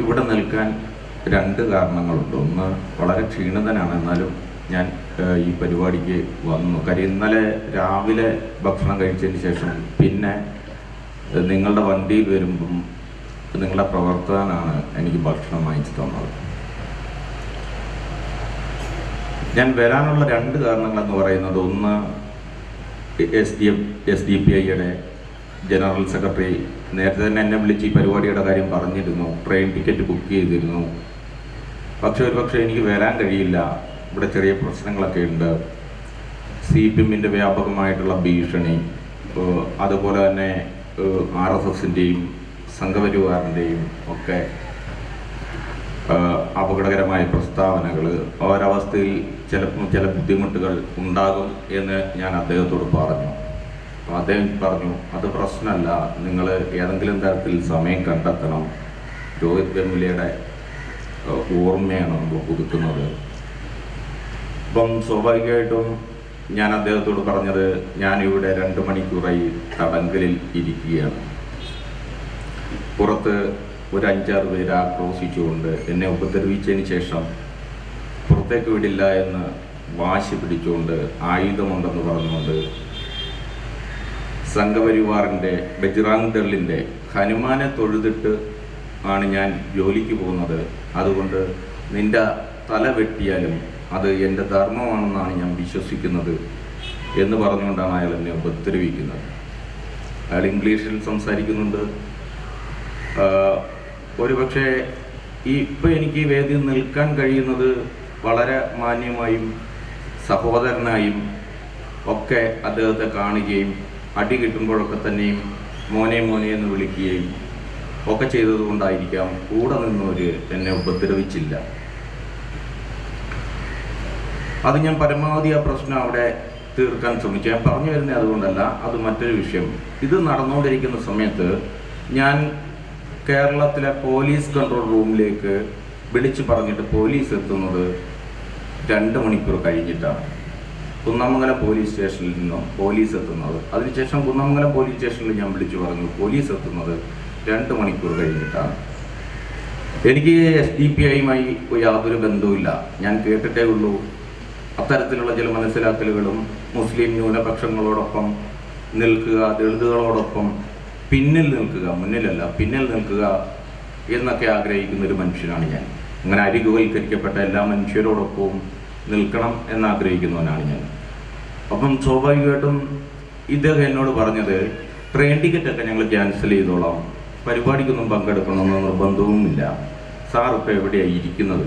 ഇവിടെ നിൽക്കാൻ രണ്ട് കാരണങ്ങളുണ്ട്. ഒന്ന് വളരെ ക്ഷീണിതനാണ് എന്നാലും ഞാൻ ഈ പരിപാടിക്ക് വന്നു. കാര്യം ഇന്നലെ രാവിലെ ഭക്ഷണം കഴിച്ചതിന് ശേഷം പിന്നെ നിങ്ങളുടെ വണ്ടിയിൽ വരുമ്പം നിങ്ങളുടെ പ്രവർത്തകനാണ് എനിക്ക് ഭക്ഷണം വാങ്ങിച്ചു തന്നത്. ഞാൻ വരാനുള്ള രണ്ട് കാരണങ്ങളെന്ന് പറയുന്നത് ഒന്ന് S D F S D P ഐയുടെ ജനറൽ സെക്രട്ടറി നേരത്തെ തന്നെ എന്നെ വിളിച്ച് ഈ പരിപാടിയുടെ കാര്യം പറഞ്ഞിരുന്നു. ട്രെയിൻ ടിക്കറ്റ് ബുക്ക് ചെയ്തിരുന്നു. പക്ഷെ ഒരു പക്ഷേ എനിക്ക് വരാൻ കഴിയില്ല. ഇവിടെ ചെറിയ പ്രശ്നങ്ങളൊക്കെ ഉണ്ട്. സി പി എമ്മിന്റെ വ്യാപകമായിട്ടുള്ള ഭീഷണി അതുപോലെ തന്നെ ആർ എസ് എസിന്റെയും സംഘപരിവാറിന്റെയും ഒക്കെ അപകടകരമായ പ്രസ്താവനകൾ ഒരവസ്ഥയിൽ ചിലപ്പോൾ ചില ബുദ്ധിമുട്ടുകൾ ഉണ്ടാകും എന്ന് ഞാൻ അദ്ദേഹത്തോട് പറഞ്ഞു. അദ്ദേഹം പറഞ്ഞു അത് പ്രശ്നമല്ല നിങ്ങൾ ഏതെങ്കിലും തരത്തിൽ സമയം കണ്ടെത്തണം. രോഹിത് ഏഹ് ഓർമ്മയാണ് നമ്മൾ പുതുക്കുന്നത്. ഇപ്പം സ്വാഭാവികമായിട്ടും ഞാൻ അദ്ദേഹത്തോട് പറഞ്ഞത് ഞാനിവിടെ രണ്ട് മണിക്കൂറായി തടങ്കലിൽ ഇരിക്കുകയാണ്. പുറത്ത് ഒരു അഞ്ചാറ് പേര് ആക്രോശിച്ചുകൊണ്ട് എന്നെ ഉപദ്രവിച്ചതിന് ശേഷം പുറത്തേക്ക് വിടില്ല എന്ന് വാശി പിടിച്ചുകൊണ്ട് ആയുധമുണ്ടെന്ന് പറഞ്ഞുകൊണ്ട് സംഘപരിവാറിന്റെ ബജ്റാങ് ദളിന്റെ ഹനുമാനെ തൊഴുതിട്ട് ആണ് ഞാൻ ജോലിക്ക് പോകുന്നത്. അതുകൊണ്ട് നിന്റെ തല വെട്ടിയാലും അത് എന്റെ ധർമ്മമാണെന്നാണ് ഞാൻ വിശ്വസിക്കുന്നത് എന്ന് പറഞ്ഞുകൊണ്ടാണ് അയാൾ എന്നെ ഉപദ്രവിക്കുന്നത്. അയാൾ ഇംഗ്ലീഷിൽ സംസാരിക്കുന്നുണ്ട്. ഒരു പക്ഷേ ഈ ഇപ്പം എനിക്ക് വേദി വേദിയിൽ നിൽക്കാൻ കഴിയുന്നത് വളരെ മാന്യമായും സഹോദരനായും ഒക്കെ അദ്ദേഹത്തെ കാണുകയും അടി കിട്ടുമ്പോഴൊക്കെ തന്നെയും മോനെ മോനെ എന്ന് വിളിക്കുകയും ഒക്കെ ചെയ്തതുകൊണ്ടായിരിക്കാം കൂടെ നിന്നവര് എന്നെ ഉപദ്രവിച്ചില്ല. അത് ഞാൻ പരമാവധി ആ പ്രശ്നം അവിടെ തീർക്കാൻ ശ്രമിച്ചു. ഞാൻ പറഞ്ഞു വരുന്നത് അതുകൊണ്ടല്ല അത് മറ്റൊരു വിഷയം. ഇത് നടന്നുകൊണ്ടിരിക്കുന്ന സമയത്ത് ഞാൻ കേരളത്തിലെ പോലീസ് കൺട്രോൾ റൂമിലേക്ക് വിളിച്ചു പറഞ്ഞിട്ട് പോലീസ് എത്തുന്നത് രണ്ട് മണിക്കൂർ കഴിഞ്ഞിട്ടാണ്. കുന്നമംഗലം പോലീസ് സ്റ്റേഷനിൽ നിന്നും പോലീസ് എത്തുന്നത്. അതിനുശേഷം കുന്നമംഗലം പോലീസ് സ്റ്റേഷനിൽ ഞാൻ വിളിച്ചു പറഞ്ഞു പോലീസ് എത്തുന്നത് രണ്ട് മണിക്കൂർ കഴിഞ്ഞിട്ടാണ്. എനിക്ക് എസ് ഡി പി ഐയുമായി യാതൊരു ബന്ധവുമില്ല. ഞാൻ കേട്ടിട്ടേ ഉള്ളൂ. അത്തരത്തിലുള്ള ചില മനസ്സിലാക്കലുകളും മുസ്ലിം ന്യൂനപക്ഷങ്ങളോടൊപ്പം നിൽക്കുക ദളിതുകളോടൊപ്പം പിന്നിൽ നിൽക്കുക മുന്നിലല്ല പിന്നിൽ നിൽക്കുക എന്നൊക്കെ ആഗ്രഹിക്കുന്ന ഒരു മനുഷ്യനാണ് ഞാൻ. അങ്ങനെ അരികുവൽക്കരിക്കപ്പെട്ട എല്ലാ മനുഷ്യരോടൊപ്പവും നിൽക്കണം എന്നാഗ്രഹിക്കുന്നവനാണ് ഞാൻ. അപ്പം സ്വാഭാവികമായിട്ടും ഇദ്ദേഹം എന്നോട് പറഞ്ഞത് ട്രെയിൻ ടിക്കറ്റൊക്കെ ഞങ്ങൾ ക്യാൻസൽ ചെയ്തോളാം പരിപാടിക്കൊന്നും പങ്കെടുക്കണമെന്ന് നിർബന്ധവുമില്ല. സാർ ഇപ്പോൾ എവിടെയാണ് ഇരിക്കുന്നത്?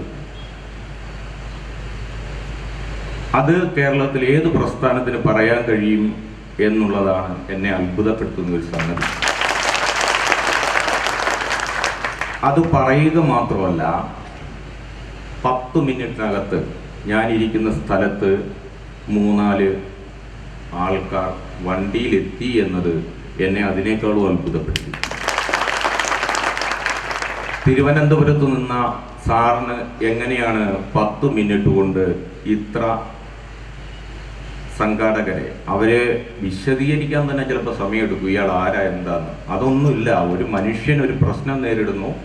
അത് കേരളത്തിൽ ഏത് പ്രസ്ഥാനത്തിന് പറയാൻ കഴിയും എന്നുള്ളതാണ് എന്നെ അത്ഭുതപ്പെടുത്തുന്ന ഒരു സംഗതി. അത് പറയുക മാത്രമല്ല പത്ത് മിനിറ്റിനകത്ത് ഞാൻ ഇരിക്കുന്ന സ്ഥലത്ത് മൂന്നാൽ ആൾക്കാർ വണ്ടിയിലെത്തി എന്നത് എന്നെ അതിനേക്കാളും അത്ഭുതപ്പെടുത്തി. തിരുവനന്തപുരത്ത് നിന്ന സാറിന് എങ്ങനെയാണ് പത്ത് മിനിറ്റ് കൊണ്ട് ഇത്ര സംഘാടകരെ? അവരെ വിശദീകരിക്കാൻ തന്നെ ചിലപ്പോൾ സമയമെടുക്കും. ഇയാൾ ആരാ എന്താന്ന്. അതൊന്നുമില്ല. ഒരു മനുഷ്യൻ ഒരു പ്രശ്നം നേരിടുന്നു.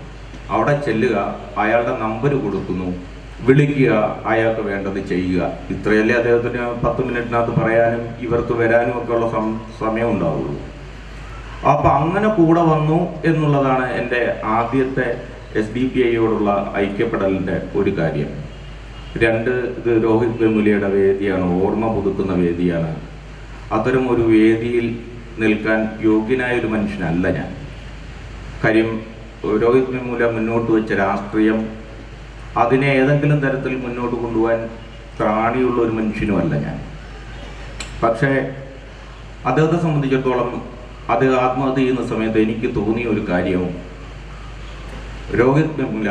അവിടെ ചെല്ലുക. അയാളുടെ നമ്പർ കൊടുക്കുന്നു. വിളിക്കുക അയാൾക്ക് വേണ്ടത് ചെയ്യുക. ഇത്രയല്ലേ അദ്ദേഹത്തിന് പത്ത് മിനിറ്റിനകത്ത് പറയാനും ഇവർക്ക് വരാനും ഒക്കെ ഉള്ള സം- സമയം ഉണ്ടാവുള്ളൂ. അപ്പൊ അങ്ങനെ കൂടെ വന്നു എന്നുള്ളതാണ് എന്റെ ആദ്യത്തെ എസ് ഡി പി ഐയോടുള്ള ഐക്യപ്പെടലിന്റെ ഒരു കാര്യം. രണ്ട് ഇത് രോഹിത് വെമുലിയുടെ വേദിയാണ് ഓർമ്മ പുതുക്കുന്ന വേദിയാണ്. അത്തരം ഒരു വേദിയിൽ നിൽക്കാൻ യോഗ്യനായ ഒരു മനുഷ്യനല്ല ഞാൻ. കാര്യം രോഹിത് വെമുല മുന്നോട്ട് വെച്ച രാഷ്ട്രീയം അതിനെ ഏതെങ്കിലും തരത്തിൽ മുന്നോട്ട് കൊണ്ടുപോകാൻ ത്രാണിയുള്ള ഒരു മനുഷ്യനുമല്ല ഞാൻ. പക്ഷേ അദ്ദേഹത്തെ സംബന്ധിച്ചിടത്തോളം അത് ആത്മഹത്യ ചെയ്യുന്ന സമയത്ത് എനിക്ക് തോന്നിയ ഒരു കാര്യവും രോഹിത് വെമുല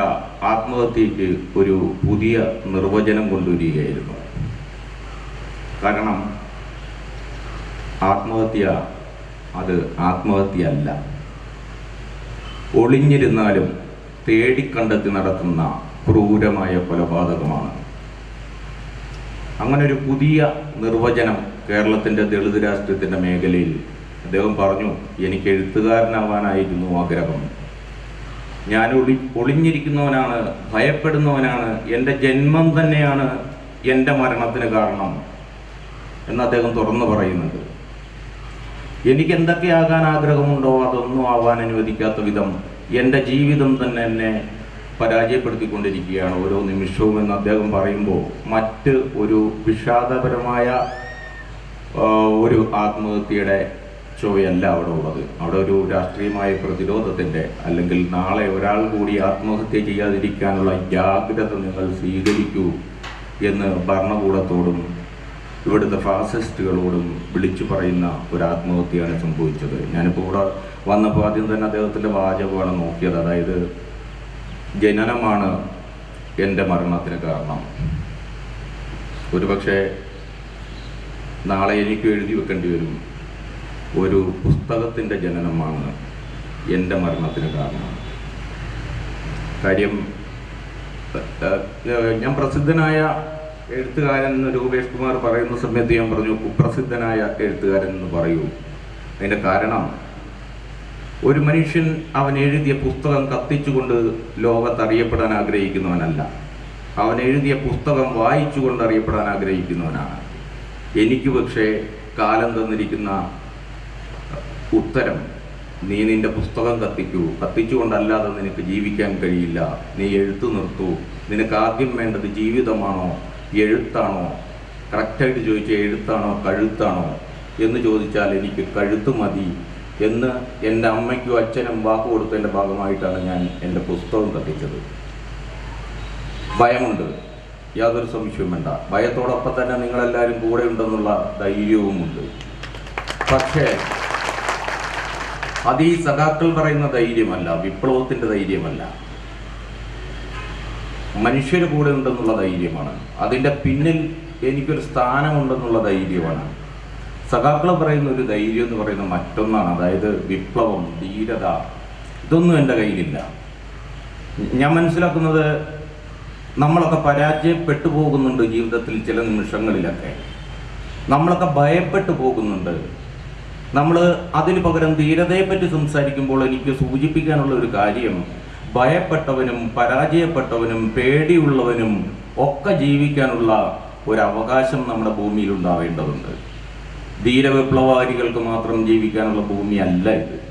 ആത്മഹത്യക്ക് ഒരു പുതിയ നിർവചനം കൊണ്ടുവരികയായിരുന്നു. കാരണം ആത്മഹത്യ അത് ആത്മഹത്യ അല്ല ഒളിഞ്ഞിരുന്നാലും തേടിക്കണ്ടെത്തി നടത്തുന്ന ക്രൂരമായ കൊലപാതകമാണ്. അങ്ങനെ ഒരു പുതിയ നിർവചനം കേരളത്തിന്റെ ദളിത് രാഷ്ട്രീയത്തിന്റെ മേഖലയിൽ അദ്ദേഹം പറഞ്ഞു എനിക്ക് എഴുത്തുകാരനാവാനായിരുന്നു ആഗ്രഹം. ഞാൻ ഒളി ഒളിഞ്ഞിരിക്കുന്നവനാണ് ഭയപ്പെടുന്നവനാണ് എന്റെ ജന്മം തന്നെയാണ് എന്റെ മരണത്തിന് കാരണം എന്ന് അദ്ദേഹം തുറന്നു പറയുന്നുണ്ട്. എനിക്ക് എന്തൊക്കെ ആകാൻ ആഗ്രഹമുണ്ടോ? അതൊന്നും ആവാൻ അനുവദിക്കാത്ത വിധം എന്റെ ജീവിതം തന്നെ എന്നെ പരാജയപ്പെടുത്തിക്കൊണ്ടിരിക്കുകയാണ് ഓരോ നിമിഷവും എന്ന് അദ്ദേഹം പറയുമ്പോൾ മറ്റ് ഒരു വിഷാദപരമായ ഒരു ആത്മഹത്യയുടെ ചുവയല്ല അവിടെ ഉള്ളത്. അവിടെ ഒരു രാഷ്ട്രീയമായ പ്രതിരോധത്തിന്റെ അല്ലെങ്കിൽ നാളെ ഒരാൾ കൂടി ആത്മഹത്യ ചെയ്യാതിരിക്കാനുള്ള ജാഗ്രത നിങ്ങൾ സ്വീകരിക്കൂ എന്ന് ഭരണകൂടത്തോടും ഇവിടുത്തെ ഫാസിസ്റ്റുകളോടും വിളിച്ചു പറയുന്ന ഒരു ആത്മഹത്യയാണ് സംഭവിച്ചത്. ഞാനിപ്പോൾ ഇവിടെ വന്നപ്പോൾ ആദ്യം തന്നെ അദ്ദേഹത്തിന്റെ വാചകമാണ് നോക്കിയത്. അതായത് ജനനമാണ് എന്റെ മരണത്തിന് കാരണം. ഒരുപക്ഷെ നാളെ എനിക്ക് എഴുതി വെക്കേണ്ടി വരും ഒരു പുസ്തകത്തിന്റെ ജനനമാണ് എന്റെ മരണത്തിന് കാരണം. കാര്യം ഞാൻ പ്രസിദ്ധനായ എഴുത്തുകാരൻ എന്ന് രൂപേഷ് കുമാർ പറയുന്ന സമയത്ത് ഞാൻ പറഞ്ഞു കുപ്രസിദ്ധനായ എഴുത്തുകാരൻ എന്ന് പറയൂ. അതിന്റെ കാരണം ഒരു മനുഷ്യൻ അവൻ എഴുതിയ പുസ്തകം കത്തിച്ചുകൊണ്ട് ലോകത്ത് അറിയപ്പെടാൻ ആഗ്രഹിക്കുന്നവനല്ല. അവൻ എഴുതിയ പുസ്തകം വായിച്ചുകൊണ്ട് അറിയപ്പെടാൻ ആഗ്രഹിക്കുന്നവനാണ്. എനിക്ക് പക്ഷേ കാലം തന്നിരിക്കുന്ന ഉത്തരം നീ നിന്റെ പുസ്തകം കത്തിക്കൂ. കത്തിച്ചുകൊണ്ടല്ലാതെ നിനക്ക് ജീവിക്കാൻ കഴിയില്ല. നീ എഴുത്തു നിർത്തൂ. നിനക്ക് ആദ്യം വേണ്ടത് ജീവിതമാണോ? എഴുത്താണോ? കറക്റ്റായിട്ട് ചോദിച്ചാൽ എഴുത്താണോ? കഴുത്താണോ? എന്ന് ചോദിച്ചാൽ എനിക്ക് കഴുത്ത് മതി. എന്ന് എന്റെ അമ്മയ്ക്കും അച്ഛനും വാക്ക് കൊടുത്തതിന്റെ ഭാഗമായിട്ടാണ് ഞാൻ എന്റെ പുസ്തകം കത്തിച്ചത് ഭയമുണ്ട്. യാതൊരു സംശയവും വേണ്ട. ഭയത്തോടൊപ്പം തന്നെ നിങ്ങളെല്ലാവരും കൂടെ ഉണ്ടെന്നുള്ള ധൈര്യവുമുണ്ട്. പക്ഷേ അത് ഈ സഖാക്കൾ പറയുന്ന ധൈര്യമല്ല വിപ്ലവത്തിന്റെ ധൈര്യമല്ല. മനുഷ്യർ കൂടെ ഉണ്ടെന്നുള്ള ധൈര്യമാണ്. അതിന്റെ പിന്നിൽ എനിക്കൊരു സ്ഥാനമുണ്ടെന്നുള്ള ധൈര്യമാണ്. സഖാക്കൾ പറയുന്ന ഒരു ധൈര്യം എന്ന് പറയുന്ന മറ്റൊന്നാണ്. അതായത് വിപ്ലവം ധീരത ഇതൊന്നും എന്റെ കയ്യിലില്ല. ഞാൻ മനസ്സിലാക്കുന്നത് നമ്മളൊക്കെ പരാജയപ്പെട്ടു പോകുന്നുണ്ട് ജീവിതത്തിൽ ചില നിമിഷങ്ങളിലൊക്കെ. നമ്മളൊക്കെ ഭയപ്പെട്ടു പോകുന്നുണ്ട്. നമ്മൾ അതിന് പകരം ധീരതയെപ്പറ്റി സംസാരിക്കുമ്പോൾ എനിക്ക് സൂചിപ്പിക്കാനുള്ള ഒരു കാര്യം ഭയപ്പെട്ടവനും പരാജയപ്പെട്ടവനും പേടിയുള്ളവനും ഒക്കെ ജീവിക്കാനുള്ള ഒരു നമ്മുടെ ഭൂമിയിൽ ഉണ്ടാവേണ്ടതുണ്ട്. ധീരവിപ്ലവകാരികൾക്ക് മാത്രം ജീവിക്കാനുള്ള ഭൂമിയല്ല ഇത്.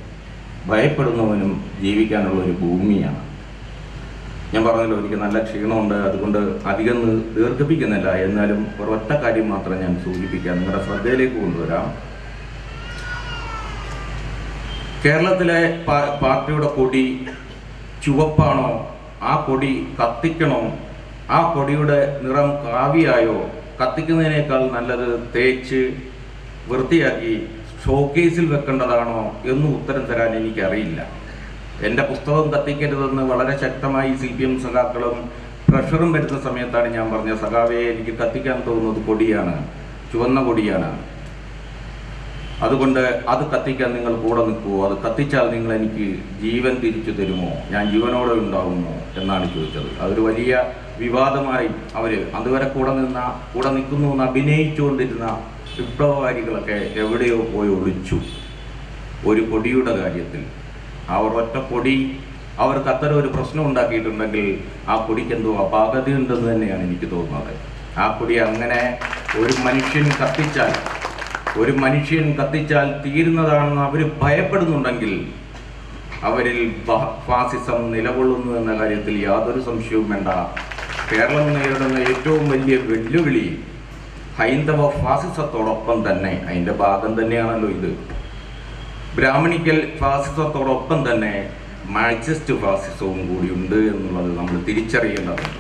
ഭയപ്പെടുന്നവനും ജീവിക്കാനുള്ള ഒരു ഭൂമിയാണ്. ഞാൻ പറഞ്ഞല്ലോ എനിക്ക് നല്ല ക്ഷീണമുണ്ട് അതുകൊണ്ട് അധികം ദീർഘിപ്പിക്കുന്നില്ല. എന്നാലും ഒരൊറ്റ കാര്യം മാത്രം ഞാൻ സൂചിപ്പിക്കാം. നിങ്ങളുടെ ശ്രദ്ധയിലേക്ക് കൊണ്ടുവരാം. കേരളത്തിലെ പാർട്ടിയുടെ കൊടി ചുവപ്പാണോ? ആ കൊടി കത്തിക്കണോ? ആ കൊടിയുടെ നിറം കാവിയായോ? കത്തിക്കുന്നതിനേക്കാൾ നല്ലത് തേച്ച് വൃത്തിയാക്കി ഷോക്കേസിൽ വെക്കേണ്ടതാണോ എന്ന് ഉത്തരം തരാൻ എനിക്കറിയില്ല. എന്റെ പുസ്തകം കത്തിക്കരുതെന്ന് വളരെ ശക്തമായി സി പി എം സഖാക്കളും പ്രഷറും വരുന്ന സമയത്താണ് ഞാൻ പറഞ്ഞ സഖാവെ എനിക്ക് കത്തിക്കാൻ തോന്നുന്നത് കൊടിയാണ് ചുവന്ന കൊടിയാണ് അതുകൊണ്ട് അത് കത്തിക്കാൻ നിങ്ങൾ കൂടെ നിൽക്കുമോ അത് കത്തിച്ചാൽ നിങ്ങൾ എനിക്ക് ജീവൻ തിരിച്ചു തരുമോ? ഞാൻ ജീവനോടെ ഉണ്ടാകുമോ എന്നാണ് ചോദിച്ചത്. അതൊരു വലിയ വിവാദമായി അവർ അതുവരെ കൂടെ നിന്ന കൂടെ നിൽക്കുന്നു എന്ന് അഭിനയിച്ചുകൊണ്ടിരുന്ന വിപ്ലവകാരികളൊക്കെ എവിടെയോ പോയി ഒളിച്ചു. ഒരു പൊടിയുടെ കാര്യത്തിൽ. അവർ ഒറ്റ പൊടി അവർക്ക് അത്തരം ഒരു പ്രശ്നം ഉണ്ടാക്കിയിട്ടുണ്ടെങ്കിൽ ആ പൊടിക്ക് എന്തോ അപാകത ഉണ്ടെന്ന് തന്നെയാണ് എനിക്ക് തോന്നുന്നത്. ആ പൊടി അങ്ങനെ ഒരു മനുഷ്യൻ കത്തിച്ചാൽ ഒരു മനുഷ്യൻ കത്തിച്ചാൽ തീരുന്നതാണെന്ന് അവർ ഭയപ്പെടുന്നുണ്ടെങ്കിൽ അവരിൽ ഫാസിസം നിലകൊള്ളുന്നു എന്ന കാര്യത്തിൽ യാതൊരു സംശയവും വേണ്ട. കേരളം നേരിടുന്ന ഏറ്റവും വലിയ വെല്ലുവിളി ഹൈന്ദവ ഫാസിസത്തോടൊപ്പം തന്നെ അതിന്റെ ഭാഗം തന്നെയാണല്ലോ ഇത്. ബ്രാഹ്മണിക്കൽ ഫാസിസത്തോടൊപ്പം തന്നെ മാർക്സിസ്റ്റ് ഫാസിസവും കൂടിയുണ്ട് എന്നുള്ളത് നമ്മൾ തിരിച്ചറിയേണ്ടതുണ്ട്.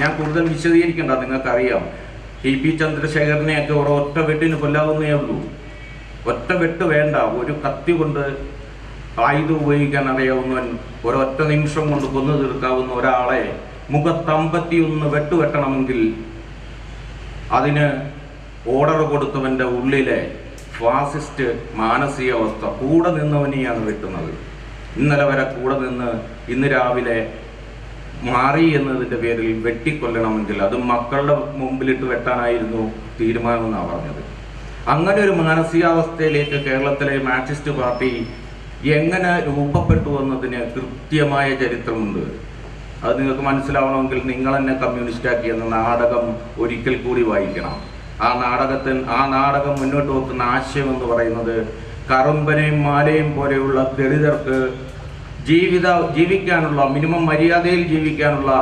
ഞാൻ കൂടുതൽ വിശദീകരിക്കേണ്ട നിങ്ങൾക്കറിയാം. ടി പി ചന്ദ്രശേഖരനെയൊക്കെ ഒരു ഒറ്റ വെട്ടിന് കൊല്ലാവുന്നേ ഉള്ളൂ. ഒറ്റ വെട്ട് വേണ്ട ഒരു കത്തി കൊണ്ട് ആയുധം ഉപയോഗിക്കാൻ അറിയാവുന്നവൻ ഒരൊറ്റ നിമിഷം കൊണ്ട് കൊന്നു തീർക്കാവുന്ന ഒരാളെ മുഖത്തമ്പത്തി ഒന്ന് വെട്ടുവെട്ടണമെങ്കിൽ അതിന് ഓർഡർ കൊടുത്തവന്റെ ഉള്ളിലെ ഫാസിസ്റ്റ് മാനസികാവസ്ഥ കൂടെ നിന്നവനെയാണ് വെട്ടുന്നത്. ഇന്നലെ വരെ കൂടെ നിന്ന് ഇന്ന് രാവിലെ മാറി എന്നതിന്റെ പേരിൽ വെട്ടിക്കൊല്ലണമെങ്കിൽ അത് മക്കളുടെ മുമ്പിലിട്ട് വെട്ടാനായിരുന്നു തീരുമാനമെന്നാണ് പറഞ്ഞത്. അങ്ങനെ ഒരു മാനസികാവസ്ഥയിലേക്ക് കേരളത്തിലെ മാർക്സിസ്റ്റ് പാർട്ടി എങ്ങനെ രൂപപ്പെട്ടു എന്നതിന് കൃത്യമായ ചരിത്രമുണ്ട്. അത് നിങ്ങൾക്ക് മനസ്സിലാവണമെങ്കിൽ നിങ്ങൾ എന്നെ കമ്മ്യൂണിസ്റ്റാക്കി എന്ന നാടകം ഒരിക്കൽ കൂടി വായിക്കണം. ആ നാടകത്തിൽ ആ നാടകം മുന്നോട്ട് വെക്കുന്ന ആശയം എന്ന് പറയുന്നത് കറുമ്പനെയും മാലയും പോലെയുള്ള ദളിതർക്ക് ജീവിത ജീവിക്കാനുള്ള മിനിമം മര്യാദയിൽ ജീവിക്കാനുള്ള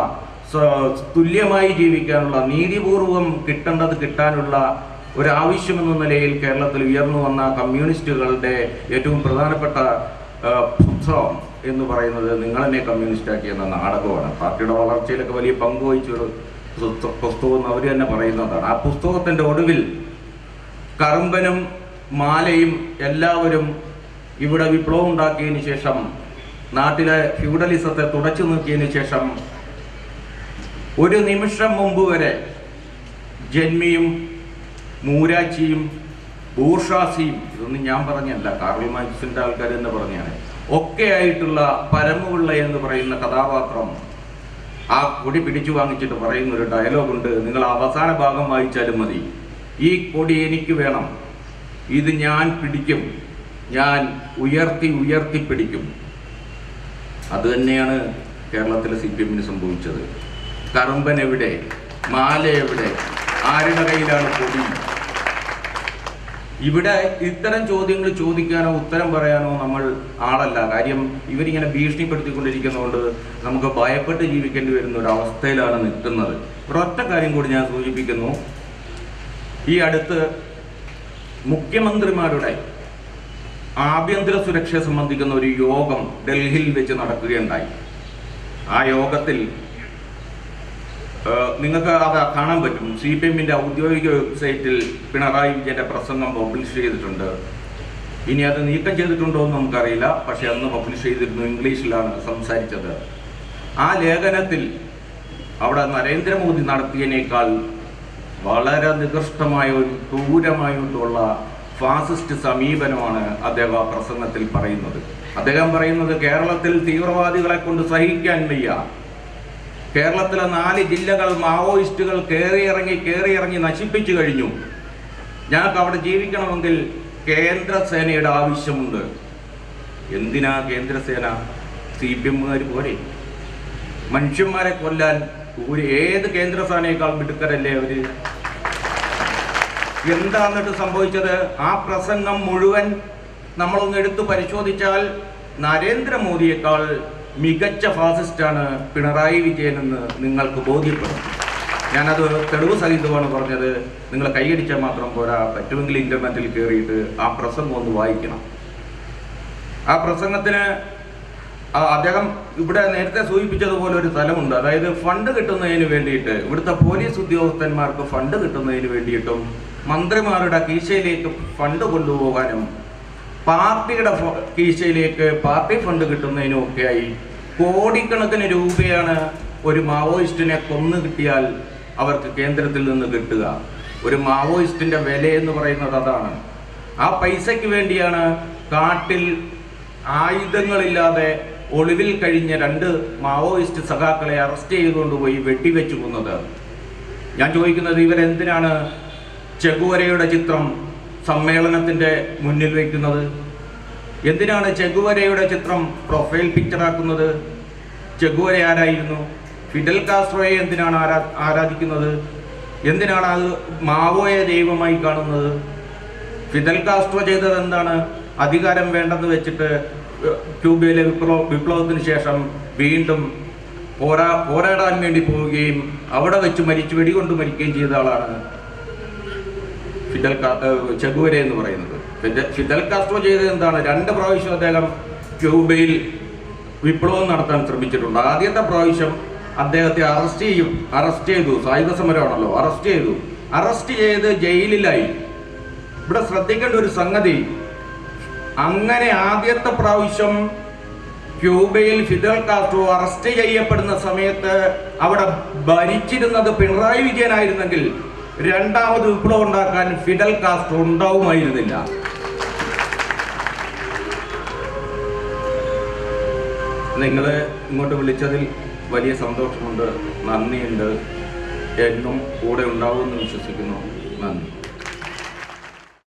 തുല്യമായി ജീവിക്കാനുള്ള നീതിപൂർവം കിട്ടേണ്ടത് കിട്ടാനുള്ള ഒരു ആവശ്യമെന്ന നിലയിൽ കേരളത്തിൽ ഉയർന്നു വന്ന കമ്മ്യൂണിസ്റ്റുകളുടെ ഏറ്റവും പ്രധാനപ്പെട്ട പുസ്തകം എന്ന് പറയുന്നത് നിങ്ങളെന്നെ കമ്മ്യൂണിസ്റ്റാക്കി എന്ന നാടകമാണ്. പാർട്ടിയുടെ വളർച്ചയിലൊക്കെ വലിയ പങ്ക് വഹിച്ചൊരു പുസ്തകം എന്ന് അവർ തന്നെ പറയുന്നതാണ്. ആ പുസ്തകത്തിന്റെ ഒടുവിൽ കറുമ്പനും മാലയും എല്ലാവരും ഇവിടെ വിപ്ലവം ഉണ്ടാക്കിയതിന് ശേഷം നാട്ടിലെ ഫ്യൂഡലിസത്തെ തുടച്ചു നീക്കിയതിന് ശേഷം ഒരു നിമിഷം മുമ്പ് വരെ ജന്മിയും മൂരാച്ചിയും ബൂർഷാസിയും ഇതൊന്നും ഞാൻ പറഞ്ഞല്ല കാർൽ മാർക്സിന്റെ ആൾക്കാർ എന്ന് പറഞ്ഞാണ്. ഒക്കെ ആയിട്ടുള്ള പരമുള്ള എന്ന് പറയുന്ന കഥാപാത്രം ആ കൊടി പിടിച്ചു വാങ്ങിച്ചിട്ട് പറയുന്ന ഒരു ഡയലോഗ് ഉണ്ട് നിങ്ങൾ അവസാന ഭാഗം വായിച്ചാലും മതി. ഈ കൊടി എനിക്ക് വേണം. ഇത് ഞാൻ പിടിക്കും. ഞാൻ ഉയർത്തി ഉയർത്തി പിടിക്കും. അത് തന്നെയാണ് കേരളത്തിലെ സി പി എമ്മിന് സംഭവിച്ചത്. കറുമ്പൻ എവിടെ? മാല എവിടെ? ആരുടെ കയ്യിലാണ് കൊടി? ഇവിടെ ഇത്തരം ചോദ്യങ്ങൾ ചോദിക്കാനോ ഉത്തരം പറയാനോ നമ്മൾ ആളല്ല. കാര്യം ഇവരിങ്ങനെ ഭീഷണിപ്പെടുത്തിക്കൊണ്ടിരിക്കുന്നതുകൊണ്ട് നമുക്ക് ഭയപ്പെട്ട് ജീവിക്കേണ്ടി വരുന്ന ഒരു അവസ്ഥയിലാണ് നിൽക്കുന്നത്. ഒരൊറ്റ കാര്യം കൂടി ഞാൻ സൂചിപ്പിക്കുന്നു. ഈ അടുത്ത് മുഖ്യമന്ത്രിമാരുടെ ആഭ്യന്തര സുരക്ഷയെ സംബന്ധിക്കുന്ന ഒരു യോഗം ഡൽഹിയിൽ വെച്ച് നടക്കുകയുണ്ടായി. ആ യോഗത്തിൽ നിങ്ങൾക്ക് അത് കാണാൻ പറ്റും. സി പി എമ്മിന്റെ ഔദ്യോഗിക വെബ്സൈറ്റിൽ പിണറായി വിജയന്റെ പ്രസംഗം പബ്ലിഷ് ചെയ്തിട്ടുണ്ട്. ഇനി അത് നീക്കം ചെയ്തിട്ടുണ്ടോ എന്ന് നമുക്കറിയില്ല. പക്ഷെ അന്ന് പബ്ലിഷ് ചെയ്തിരുന്നു ഇംഗ്ലീഷിലാണ് സംസാരിച്ചത്. ആ ലേഖനത്തിൽ അവിടെ നരേന്ദ്രമോദി നടത്തിയതിനേക്കാൾ വളരെ നികൃഷ്ടമായ ഒരു ക്രൂരമായിട്ടുള്ള ഫാസിസ്റ്റ് സമീപനമാണ് അദ്ദേഹം ആ പ്രസംഗത്തിൽ പറയുന്നത്. അദ്ദേഹം പറയുന്നത് കേരളത്തിൽ തീവ്രവാദികളെ കൊണ്ട് സഹിക്കാൻ വയ്യ. കേരളത്തിലെ നാല് ജില്ലകൾ മാവോയിസ്റ്റുകൾ കയറിയിറങ്ങി കയറിയിറങ്ങി നശിപ്പിച്ചു കഴിഞ്ഞു. ഞങ്ങൾക്ക് അവിടെ ജീവിക്കണമെങ്കിൽ കേന്ദ്രസേനയുടെ ആവശ്യമുണ്ട്. എന്തിനാ കേന്ദ്രസേന? സി പി എമ്മുകാർ പോരെ. മനുഷ്യന്മാരെ കൊല്ലാൻ ഒരു ഏത് കേന്ദ്രസേനയേക്കാൾ മിടുക്കരല്ലേ അവർ? എന്താന്നിട്ട് സംഭവിച്ചത്? ആ പ്രസംഗം മുഴുവൻ നമ്മളൊന്ന് എടുത്തു പരിശോധിച്ചാൽ നരേന്ദ്രമോദിയേക്കാൾ മികച്ച ഫാസിസ്റ്റാണ് പിണറായി വിജയൻ എന്ന് നിങ്ങൾക്ക് ബോധ്യപ്പെടും. ഞാനത് തെളിവ് സഹിതമാണ് പറഞ്ഞത്. നിങ്ങൾ കൈയടിച്ചാൽ മാത്രം പോരാ. പറ്റുമെങ്കിൽ ഇന്റർനെറ്റിൽ കയറിയിട്ട് ആ പ്രസംഗം ഒന്ന് വായിക്കണം. ആ പ്രസംഗത്തിന് അദ്ദേഹം ഇവിടെ നേരത്തെ സൂചിപ്പിച്ചതുപോലെ ഒരു സ്ഥലമുണ്ട്. അതായത് ഫണ്ട് കിട്ടുന്നതിന് വേണ്ടിയിട്ട് ഇവിടുത്തെ പോലീസ് ഉദ്യോഗസ്ഥന്മാർക്ക് ഫണ്ട് കിട്ടുന്നതിന് വേണ്ടിയിട്ടും മന്ത്രിമാരുടെ കീശയിലേക്ക് ഫണ്ട് കൊണ്ടുപോകാനും പാർട്ടിയുടെ കീശയിലേക്ക് പാർട്ടി ഫണ്ട് കിട്ടുന്നതിനുമൊക്കെയായി കോടിക്കണക്കിന് രൂപയാണ് ഒരു മാവോയിസ്റ്റിനെ കൊന്നു കിട്ടിയാൽ അവർക്ക് കേന്ദ്രത്തിൽ നിന്ന് കിട്ടുക. ഒരു മാവോയിസ്റ്റിന്റെ വില എന്ന് പറയുന്നത് അതാണ്. ആ പൈസയ്ക്ക് വേണ്ടിയാണ് കാട്ടിൽ ആയുധങ്ങളില്ലാതെ ഒളിവിൽ കഴിഞ്ഞ രണ്ട് മാവോയിസ്റ്റ് സഖാക്കളെ അറസ്റ്റ് ചെയ്തുകൊണ്ടുപോയി വെട്ടിവെച്ചു കൊന്നത് ഞാൻ ചോദിക്കുന്നത് ഇവരെന്തിനാണ് ചെകുവരയുടെ ചിത്രം സമ്മേളനത്തിന്റെ മുന്നിൽ വയ്ക്കുന്നത്? എന്തിനാണ് ചെഗുവരയുടെ ചിത്രം പ്രൊഫൈൽ പിക്ചറാക്കുന്നത് ചെഗുവര ആരായിരുന്നു? ഫിഡൽ കാസ്ട്രോയെ എന്തിനാണ് ആരാ ആരാധിക്കുന്നത്? എന്തിനാണ് അത് മാവോയെ ദൈവമായി കാണുന്നത്? ഫിദൽ കാസ്ട്രോ ചെയ്തത് എന്താണ്? അധികാരം വേണ്ടെന്ന് വെച്ചിട്ട് ക്യൂബയിലെ വിപ്ലവ വിപ്ലവത്തിന് ശേഷം വീണ്ടും പോരാ പോരാടാൻ വേണ്ടി പോവുകയും അവിടെ വെച്ച് മരിച്ചു വെടികൊണ്ട് മരിക്കുകയും ചെയ്ത ആളാണ്. ഫിദൽ ചെഗുവര എന്ന് പറയുന്നത്. ഫിദ- ഫിദൽ കാസ്ട്രോ ചെയ്തത് എന്താണ്? രണ്ട് പ്രാവശ്യം അദ്ദേഹം ക്യൂബയിൽ വിപ്ലവം നടത്താൻ ശ്രമിച്ചിട്ടുണ്ട്. ആദ്യത്തെ പ്രാവശ്യം അദ്ദേഹത്തെ അറസ്റ്റ് ചെയ്യും. അറസ്റ്റ് ചെയ്തു. സായുധ സമരമാണല്ലോ. അറസ്റ്റ് ചെയ്തു. അറസ്റ്റ് ചെയ്ത് ജയിലിലായി. ഇവിടെ ശ്രദ്ധിക്കേണ്ട ഒരു സംഗതി. അങ്ങനെ ആദ്യത്തെ പ്രാവശ്യം ക്യൂബയിൽ ഫിദൽ കാസ്ട്രോ അറസ്റ്റ് ചെയ്യപ്പെടുന്ന സമയത്ത് അവിടെ ഭരിച്ചിരുന്നത് പിണറായി വിജയനായിരുന്നെങ്കിൽ രണ്ടാമത് വിപ്ലവം ഉണ്ടാക്കാൻ ഫിഡൽ കാസ്ട്രോ ഉണ്ടാവുമായിരുന്നില്ല. നിങ്ങളെ ഇങ്ങോട്ട് വിളിച്ചതിൽ വലിയ സന്തോഷമുണ്ട് നന്ദിയുണ്ട്. എന്നും കൂടെ ഉണ്ടാവുമെന്ന് വിശ്വസിക്കുന്നു. നന്ദി.